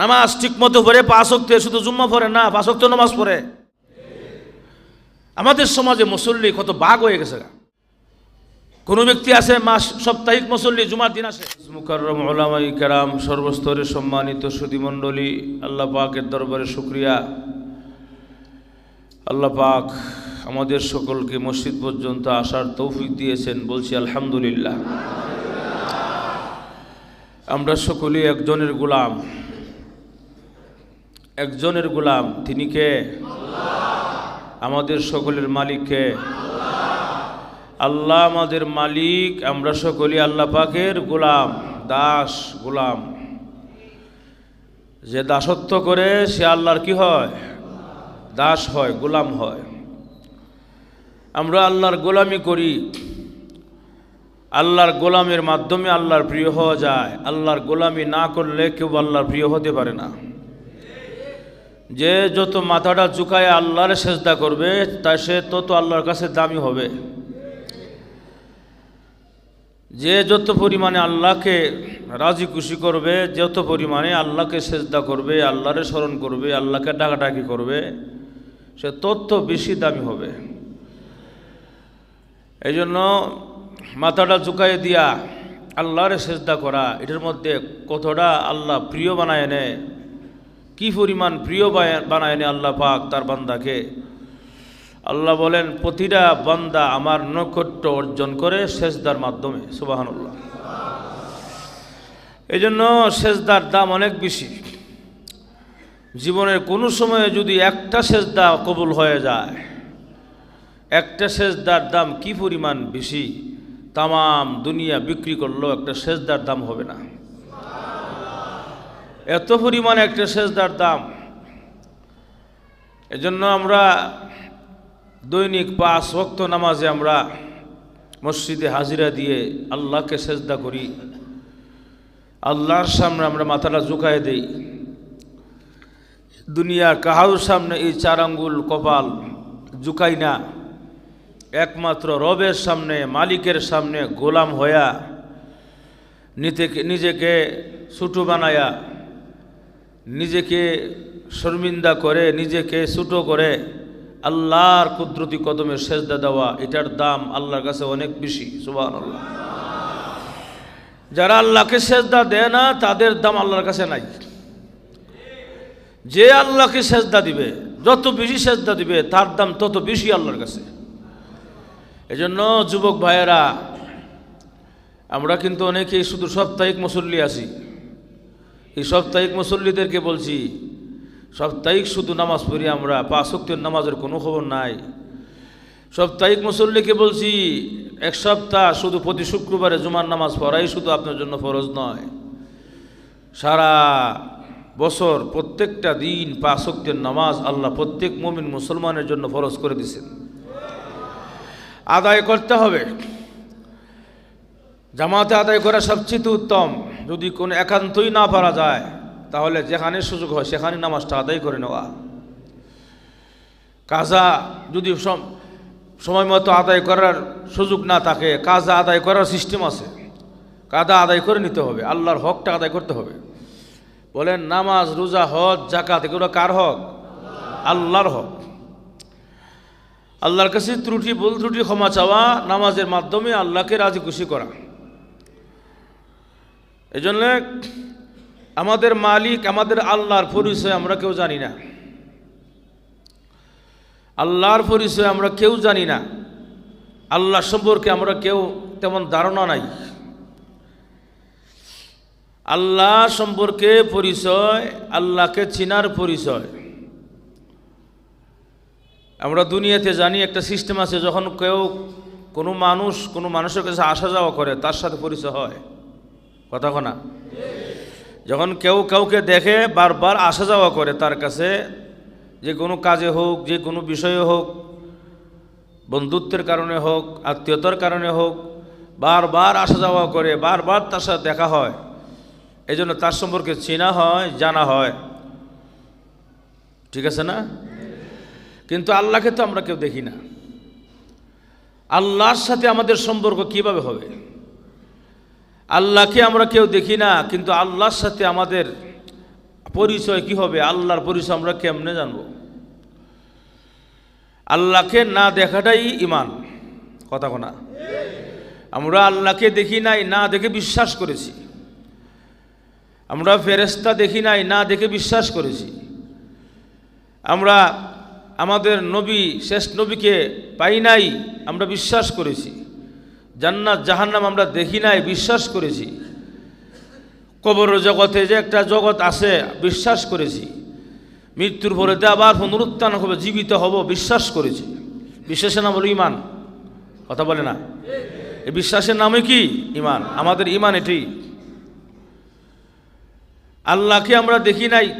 নামাজ ঠিক মতো পড়ে, পাঁচ অক্তে শুধু জুম্মা পড়ে না, পাঁচ অক্ত নামাজ পড়ে। আমাদের সমাজে মুসল্লি কত বাঘ হয়ে গেছে। কোনো ব্যক্তি আছে মাস, সাপ্তাহিক মুসল্লি, জুমার দিন আসে। মুকাররম ওলামাই কেরাম, সর্বস্তরে সম্মানিত সুদীমণ্ডলী আল্লাহ পাকের দরবারে শুক্রিয়া। আল্লাহ পাক আমাদের সকলকে মসজিদ পর্যন্ত আসার তৌফিক দিয়েছেন, বলছি আলহামদুলিল্লাহ। আমরা সকলেই একজনের গোলাম। একজনের গোলাম, তিনি কে? আমাদের সকলের মালিককে আল্লাহ আমাদের মালিক, আমরা সকলেই আল্লাহ পাকের গোলাম, দাস, গোলাম। যে দাসত্ব করে, সে আল্লাহর কি হয়? দাস হয়, গোলাম হয়। আমরা আল্লাহর গোলামি করি। আল্লাহর গোলামের মাধ্যমে আল্লাহর প্রিয় হওয়া যায়। আল্লাহর গোলামি না করলে কেউ আল্লাহর প্রিয় হতে পারে না। যে যত মাথাটা চুকায় আল্লাহর সেজদা করবে, তা সে তত আল্লাহর কাছে দামি হবে। যে যত পরিমাণে আল্লাহকে রাজি খুশি করবে, যত পরিমাণে আল্লাহকে সেজদা করবে, আল্লাহরে স্মরণ করবে, আল্লাহকে ডাকাডাকি করবে, সে তত বেশি দামি হবে। এই জন্য মাথাটা চুকাই দিয়া আল্লাহরে সেজদা করা, এটার মধ্যে কতটা আল্লাহ প্রিয় বানায় নেয় কি পরিমাণ প্রিয় বায়- বানায় নেয় আল্লাহ পাক তার বান্দাকে? আল্লাহ বলেন, প্রতিটা বান্দা আমার নৈকট্য অর্জন করে সেজদার মাধ্যমে, সুবাহানুল্লাহ। এই জন্য সেজদার দাম অনেক বেশি। জীবনের কোনো সময়ে যদি একটা সেজদা কবুল হয়ে যায়, একটা সেজদার দাম কি পরিমাণ বেশি, তামাম দুনিয়া বিক্রি করলেও একটা সেজদার দাম হবে না। এত পরিমাণ একটা সেজদার দাম। এজন্য আমরা দৈনিক পাঁচ ওয়াক্ত নামাজে আমরা মসজিদে হাজিরা দিয়ে আল্লাহকে সেজদা করি। আল্লাহর সামনে আমরা মাথাটা ঝুঁকায় দেই। দুনিয়ার কাহার সামনে এই চার আঙ্গুল কপাল ঝুঁকাই না। একমাত্র রবের সামনে, মালিকের সামনে গোলাম হয়া নিজেকে ছোটো বানায়া নিজেকে শর্মিন্দা করে, নিজেকে ছোটো করে আল্লাহর কুদরতি কদমে সেজদা দেওয়া, এটার দাম আল্লাহর কাছে অনেক বেশি সুবাহ আল্লাহ যারা আল্লাহকে সেজদা দেয় না, তাদের দাম আল্লাহর কাছে নাই। যে আল্লাহকে সেজদা দিবে, যত বেশি সেজদা দিবে, তার দাম তত বেশি আল্লাহর কাছে। এজন্য যুবক ভাইয়েরা, আমরা কিন্তু অনেকেই শুধু সাপ্তাহিক মুসল্লি আছি। এই সাপ্তাহিক মুসল্লিদেরকে বলছি, সাপ্তাহিক শুধু নামাজ পড়ি আমরা, পাঁচ শক্তির নামাজের কোনো খবর নাই। সাপ্তাহিক মুসল্লিকে বলছি, এক সপ্তাহ শুধু প্রতি শুক্রবারে জুমার নামাজ পড়াই শুধু আপনার জন্য ফরজ নয়। সারা বছর প্রত্যেকটা দিন পাঁচ শক্তির নামাজ আল্লাহ প্রত্যেক মুমিন মুসলমানের জন্য ফরজ করে দিছেন। আদায় করতে হবে। জামাতে আদায় করা সবচেয়ে উত্তম। যদি কোনো একান্তই না পারা যায়, তাহলে যেখানে সুযোগ হয় সেখানে নামাজটা আদায় করে নেওয়া। কাজা যদি সম- সময় মতো আদায় করার সুযোগ না থাকে, কাজা আদায় করার সিস্টেম আছে। কাদা আদায় করে নিতে হবে, আল্লাহর হকটা আদায় করতে হবে। বলেন, নামাজ, রোজা, হজ জাকাত এগুলো কার হক? আল্লাহর হক। আল্লাহর কাছে ত্রুটি, ভুল ত্রুটি ক্ষমা চাওয়া, নামাজের মাধ্যমে আল্লাহকে রাজি খুশি করা। এই জন্য আমাদের মালিক, আমাদের আল্লাহর পরিচয় আমরা কেউ জানি না। আল্লাহর পরিচয় আমরা কেউ জানি না। আল্লাহ সম্পর্কে আমরা কেউ তেমন ধারণা নাই। আল্লাহ সম্পর্কে পরিচয়, আল্লাহকে চিনার পরিচয়। আমরা দুনিয়াতে জানি একটা সিস্টেম আছে, যখন কেউ কোনো মানুষ কোনো মানুষের কাছে আসা যাওয়া করে, তার সাথে পরিচয় হয়। কথা কনা যখন কেউ কাউকে দেখে বারবার আসা যাওয়া করে তার কাছে, যে কোনো কাজে হোক, যে কোনো বিষয়ে হোক, বন্ধুত্বের কারণে হোক, আত্মীয়তার কারণে হোক, বারবার আসা যাওয়া করে, বারবার তার সাথে দেখা হয় এই জন্য তার সম্পর্কে চেনা হয়, জানা হয়। ঠিক আছে না? কিন্তু আল্লাহকে তো আমরা কেউ দেখি না। আল্লাহর সাথে আমাদের সম্পর্ক কীভাবে হবে? আল্লাহকে আমরা কেউ দেখি না, কিন্তু আল্লাহর সাথে আমাদের পরিচয় কি হবে? আল্লাহর পরিচয় আমরা কেমনে জানব? আল্লাহকে না দেখাটাই ইমান কথা কোনা আমরা আল্লাহকে দেখি নাই, না দেখে বিশ্বাস করেছি। আমরা ফেরেস্তা দেখি নাই, না দেখে বিশ্বাস করেছি। আমরা আমাদের নবী, শেষ নবীকে পাই নাই, আমরা বিশ্বাস করেছি। জান্নাত, জাহান্নাম আমরা দেখি নাই, বিশ্বাস করেছি। কবর জগতে যে একটা জগৎ আছে, বিশ্বাস করেছি। মৃত্যুর পরে পরেতে আবার পুনরুত্থান হবে, জীবিত হব, বিশ্বাস করেছি। বিশ্বাসের নাম হলো ইমান কথা বলে না? এই বিশ্বাসের নামে কি? ইমান আমাদের ইমান এটি। আল্লাহকে আমরা দেখি নাই,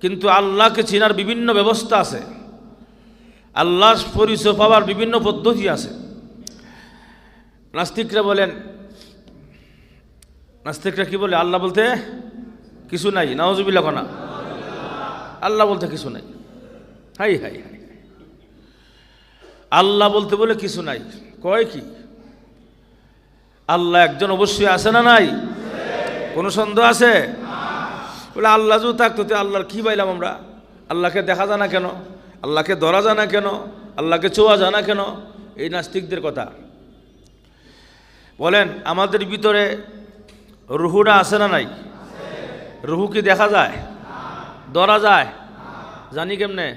কিন্তু আল্লাহকে চেনার বিভিন্ন ব্যবস্থা আছে। আল্লাহ পরিচয় পাওয়ার বিভিন্ন পদ্ধতি আছে। নাস্তিকরা বলেন, নাস্তিকরা কি বলে? আল্লাহ বলতে কিছু নাই নওয়াজুবিল্লা কনা। আল্লাহ বলতে কিছু নাই। হাই হাই হাই আল্লাহ বলতে বলে কিছু নাই। কয় কি? আল্লাহ একজন অবশ্যই আছে না নাই? কোনো সন্দেহ আছে? বলে আল্লাহ যদি থাকতো আল্লাহর কী পাইলাম আমরা? আল্লাহকে দেখা যায় না কেন? আল্লাহকে ধরা যায় না কেন? আল্লাহকে ছোঁয়া যায় না কেন? এই নাস্তিকদের কথা। বলেন, আমাদের ভিতরে রুহুটা আছে না নাই? রুহু কি দেখা যায়? ধরা যায়? জানি কেমনে?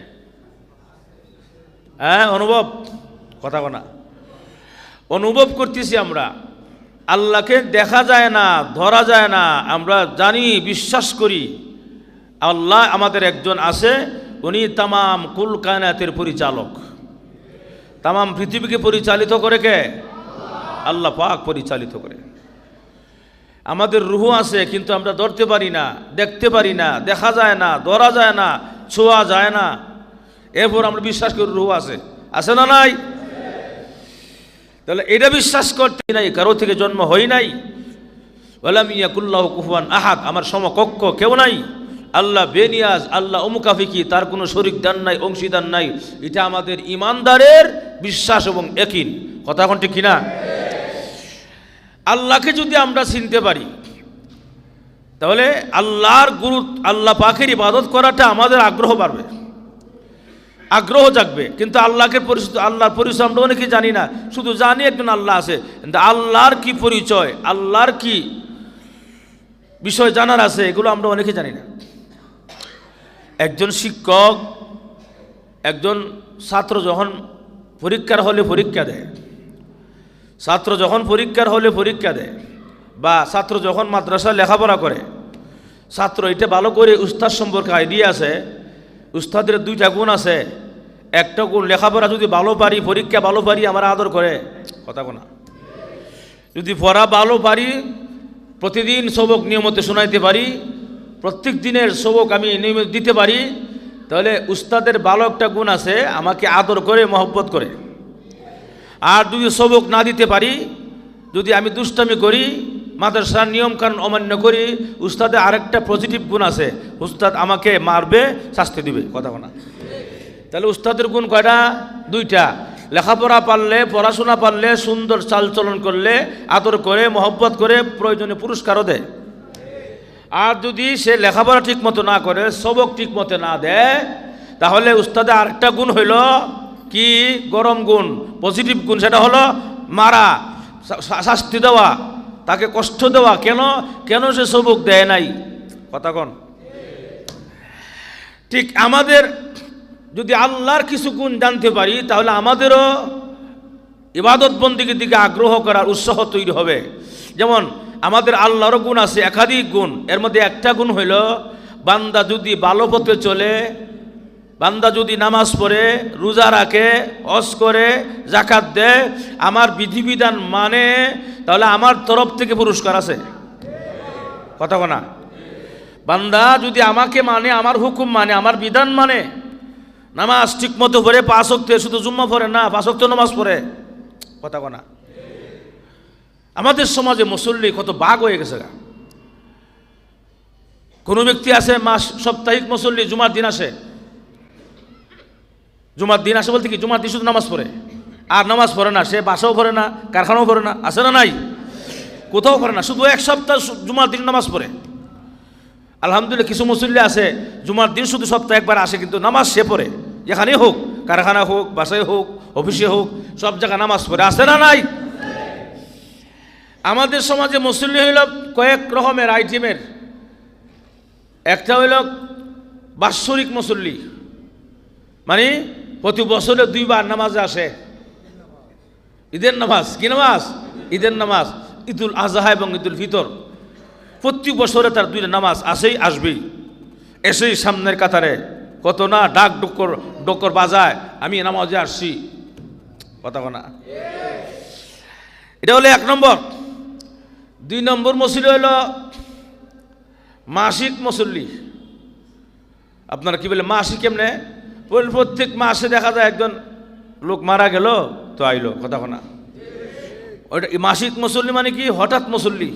হ্যাঁ অনুভব? কথা বনা অনুভব করতেছি আমরা। আল্লাহকে দেখা যায় না, ধরা যায় না, আমরা জানি, বিশ্বাস করি। আল্লাহ আমাদের একজন আছে, উনি তামাম কুল কায়নাতের পরিচালক। তামাম পৃথিবীকে পরিচালিত করে কে? আল্লাহ পাক পরিচালিত করে। আমাদের রুহু আছে, কিন্তু আমরা ধরতে পারি না, দেখতে পারি না, দেখা যায় না, ধরা যায় না, ছোঁয়া যায় না। এরপর আমরা বিশ্বাস করি রুহু আছে। আছে না নাই? তাহলে এটা বিশ্বাস করতে নাই, কারও থেকে জন্ম হই নাই। ওলাম ইয়াকুল্লাহ কুফান আহাদ, আমার সমকক্ষ কেউ নাই। আল্লাহ বেনিয়াজ, আল্লাহ অমুকাফিকি, তার কোনো শরিক দান নাই, অংশীদার নাই। এটা আমাদের ইমানদারের বিশ্বাস এবং একিন। কথা এখন ঠিক কিনা? আল্লাহকে যদি আমরা চিনতে পারি, তাহলে আল্লাহর গুরু, আল্লাহ পাখের ইবাদত করাটা আমাদের আগ্রহ বাড়বে, আগ্রহ জাগবে। কিন্তু আল্লাহকে পরিচিত, আল্লাহর পরিচয় আমরা অনেকে জানি না, শুধু জানি একজন আল্লাহ আছে। কিন্তু আল্লাহর কি পরিচয়, আল্লাহর কি বিষয় জানার আছে, এগুলো আমরা অনেকে জানি না। একজন শিক্ষক, একজন ছাত্র যখন পরীক্ষার হলে পরীক্ষা দেয় ছাত্র যখন পরীক্ষার হলে পরীক্ষা দেয় বা ছাত্র যখন মাদ্রাসায় লেখাপড়া করে, ছাত্র এটা ভালো করে উস্তাদ সম্পর্কে আইডিয়া আছে, উস্তাদের দুইটা গুণ আছে। একটা গুণ, লেখাপড়া যদি ভালো পারি, পরীক্ষা ভালো পারি, আমার আদর করে। কথা কোনা। যদি পড়া ভালো পারি, প্রতিদিন সবক নিয়মিত শোনাইতে পারি, প্রত্যেক দিনের সবক আমি নিয়মিত দিতে পারি, তাহলে উস্তাদের ভালো একটা গুণ আছে, আমাকে আদর করে, মহব্বত করে। আর যদি সবক না দিতে পারি, যদি আমি দুষ্টামি করি, মাদ্রাসার নিয়মকানুন অমান্য করি, উস্তাদে আরেকটা পজিটিভ গুণ আছে, উস্তাদ আমাকে মারবে, শাস্তি দিবে, কথা বলা। তাহলে উস্তাদের গুণ কয়টা? দুইটা। লেখাপড়া পারলে, পড়াশোনা পারলে, সুন্দর চালচলন করলে, আদর করে, মহব্বত করে, প্রয়োজনে পুরস্কারও দেয়। আর যদি সে লেখাপড়া ঠিক মতো না করে, সবক ঠিক মতো না দেয়, তাহলে উস্তাদে আরেকটা গুণ হইল কি গরম গুণ পজিটিভ গুণ, সেটা হলো মারা শাস্তি দেওয়া, তাকে কষ্ট দেওয়া, কেন কেন সে সবক দেয় নাই? কথা কন। ঠিক আমাদের, যদি আল্লাহর কিছু গুণ জানতে পারি, তাহলে আমাদেরও ইবাদত বন্দিকে দিকে আগ্রহ করার উৎসাহ তৈরি হবে। যেমন, আমাদের আল্লাহরও গুণ আছে, একাধিক গুণ। এর মধ্যে একটা গুণ হইল, বান্দা যদি ভালো পথে চলে বান্দা যদি নামাজ পড়ে, রোজা রাখে অস করে জাকাত দেয়, আমার বিধিবিধান মানে তাহলে আমার তরফ থেকে পুরস্কার আছে। কথা না বান্দা যদি আমাকে মানে আমার হুকুম মানে আমার বিধান মানে নামাজ ঠিক মতো পড়ে, পাঁচ অক্টে শুধু জুম্মা পড়ে না, পাঁচ অক্ট নামাজ পড়ে। কথা না আমাদের সমাজে মুসল্লি কত বাঘ হয়ে গেছে গা। কোনো ব্যক্তি আছে মাস, সাপ্তাহিক মুসল্লি, জুমার দিন আসে জুমার দিন আসে বলতে কি? জুমার দিন শুধু নামাজ পড়ে। আর নামাজ পড়ে না, সে বাসাও পড়ে না, কারখানাও পড়ে না, আছে না নাই? কোথাও পড়ে না, শুধু এক সপ্তাহ জুমার দিন নামাজ পড়ে। আলহামদুলিল্লাহ, কিছু মুসল্লি আছে, জুমার দিন শুধু সপ্তাহে একবার আসে, কিন্তু নামাজ সে পড়ে। যেখানেই হোক কারখানা হোক, বাসায় হোক, অফিসে হোক, সব জায়গায় নামাজ পড়ে। আসে না নাই? আমাদের সমাজে মুসল্লি হইল কয়েক রকমের আইটেমের। একটা হইল বাৎসরিক মুসল্লি। মানে প্রতি বছরে দুইবার নামাজে আসে। ঈদের নামাজ, কি নামাজ? ঈদের নামাজ, ঈদুল আজহা এবং ঈদুল ফিতর। প্রতি বছরে তার দুইটা নামাজ আসেই আসবেই। এসেই সামনের কাতারে কত না ডাক ডোকর ডোকর বাজায়, আমি নামাজে আসছি। কথা না। এটা হলো এক নম্বর। দুই নম্বর মসুলি হইল মাসিক মুসল্লি। আপনারা কি বলে মাসিক কেমনে? প্রত্যেক মাসে দেখা যায় একজন লোক মারা গেল, তো আইলো, কথা না ওইটা মাসিক মুসল্লি মানে কি? হঠাৎ মুসল্লি।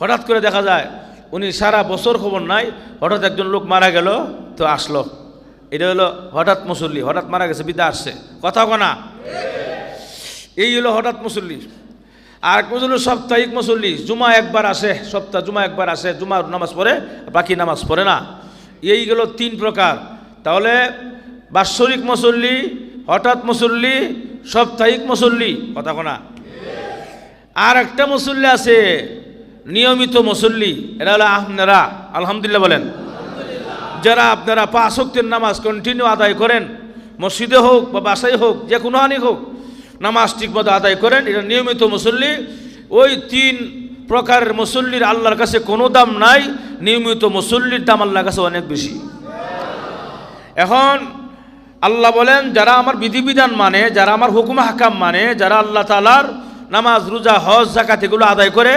হঠাৎ করে দেখা যায়, উনি সারা বছর খবর নাই, হঠাৎ একজন লোক মারা গেল, তো আসলো। এটা হলো হঠাৎ মুসল্লি, হঠাৎ মারা গেছে বিদা আসছে। কথা কনা? এই হলো হঠাৎ মুসল্লি। আর এক মুসল্লি সাপ্তাহিক মুসল্লি, জুমা একবার আসে, সপ্তাহ জুমা একবার আসে, জুমার নামাজ পড়ে, বাকি নামাজ পড়ে না। এই গেল তিন প্রকার। তাহলে বাৎসরিক মুসল্লি, হঠাৎ মুসল্লি, সাপ্তাহিক মুসল্লি, কথা কোনা। আর একটা মুসল্লি আছে, নিয়মিত মুসল্লি, এরা হলো আপনারা, আলহামদুলিল্লাহ বলেন। যারা আপনারা পাঁচ শক্তির নামাজ কন্টিনিউ আদায় করেন, মসজিদে হোক বা বাসায় হোক যে কোনো হানি হোক, নামাজ ঠিকমতো আদায় করেন এটা নিয়মিত মুসল্লি, ওই তিন প্রকারের মুসল্লির আল্লাহর কাছে কোনো দাম নাই, নিয়মিত মুসল্লির দাম আল্লাহর কাছে অনেক বেশি। এখন আল্লাহ বলেন, যারা আমার বিধিবিধান মানে যারা আমার হুকুম হাকাম মানে যারা আল্লাহ তালার নামাজ, রোজা, হজ জাকাত এগুলো আদায় করে,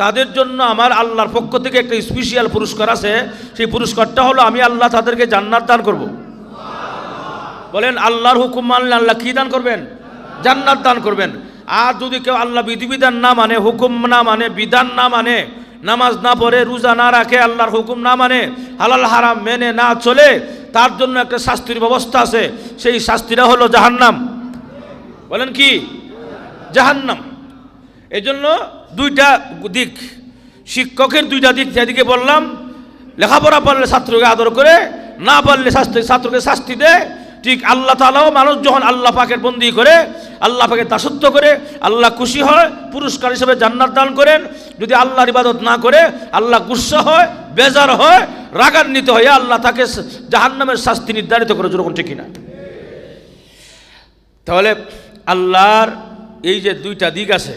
তাদের জন্য আমার আল্লাহর পক্ষ থেকে একটা স্পেশিয়াল পুরস্কার আছে। সেই পুরস্কারটা হলো, আমি আল্লাহ তাদেরকে জান্নাত দান করব। বলেন, আল্লাহর হুকুম মানলে আল্লাহ কী দান করবেন? জান্নাত দান করবেন। আর যদি কেউ আল্লাহ বিধিবিধান না মানে হুকুম না মানে বিধান না মানে নামাজ না পড়ে, রোজা না রাখে, আল্লাহর হুকুম না মানে হালাল, হারাম মেনে না চলে তার জন্য একটা শাস্তির ব্যবস্থা আছে। সেই শাস্তিটা হলো জাহান্নাম। বলেন কি? জাহান্নাম। এই জন্য দুইটা দিক, শিক্ষকের দুইটা দিক যেদিকে বললাম, লেখাপড়া পারলে ছাত্রকে আদর করে, না পারলে শাস্তি, ছাত্রকে শাস্তি দেয় ঠিক আল্লাহ তালাও মানুষ যখন আল্লাহ পাকের বন্দি করে, আল্লাহ পাকে দাসত্ব করে, আল্লাহ খুশি হয়, পুরস্কার হিসেবে জান্নাত দান করেন। যদি আল্লাহর ইবাদত না করে, আল্লাহ গুসা হয়, বেজার হয় রাগান্বিত হয়ে আল্লাহ তাকে জাহান্নামের শাস্তি নির্ধারিত করে যেরকম ঠিক কিনা? তাহলে আল্লাহর এই যে দুইটা দিক আছে,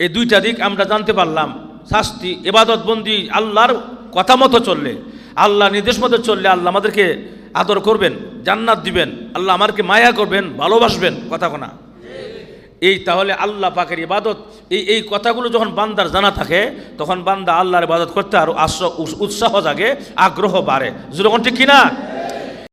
এই দুইটা দিক আমরা জানতে পারলাম, শাস্তি, এবাদত বন্দি, আল্লাহর কথা মতো চললে আল্লাহ নির্দেশ মতো চললে আল্লাহ আমাদেরকে আদর করবেন, জান্নাত দিবেন, আল্লাহ আমারকে মায়া করবেন, ভালোবাসবেন, কথা কোনা। এই তাহলে আল্লাহ পাকের ইবাদত, এই এই কথাগুলো যখন বান্দার জানা থাকে, তখন বান্দা আল্লাহর ইবাদত করতে আরও আশ্র উৎসাহ জাগে, আগ্রহ বাড়ে। যেরকম ঠিক কিনা?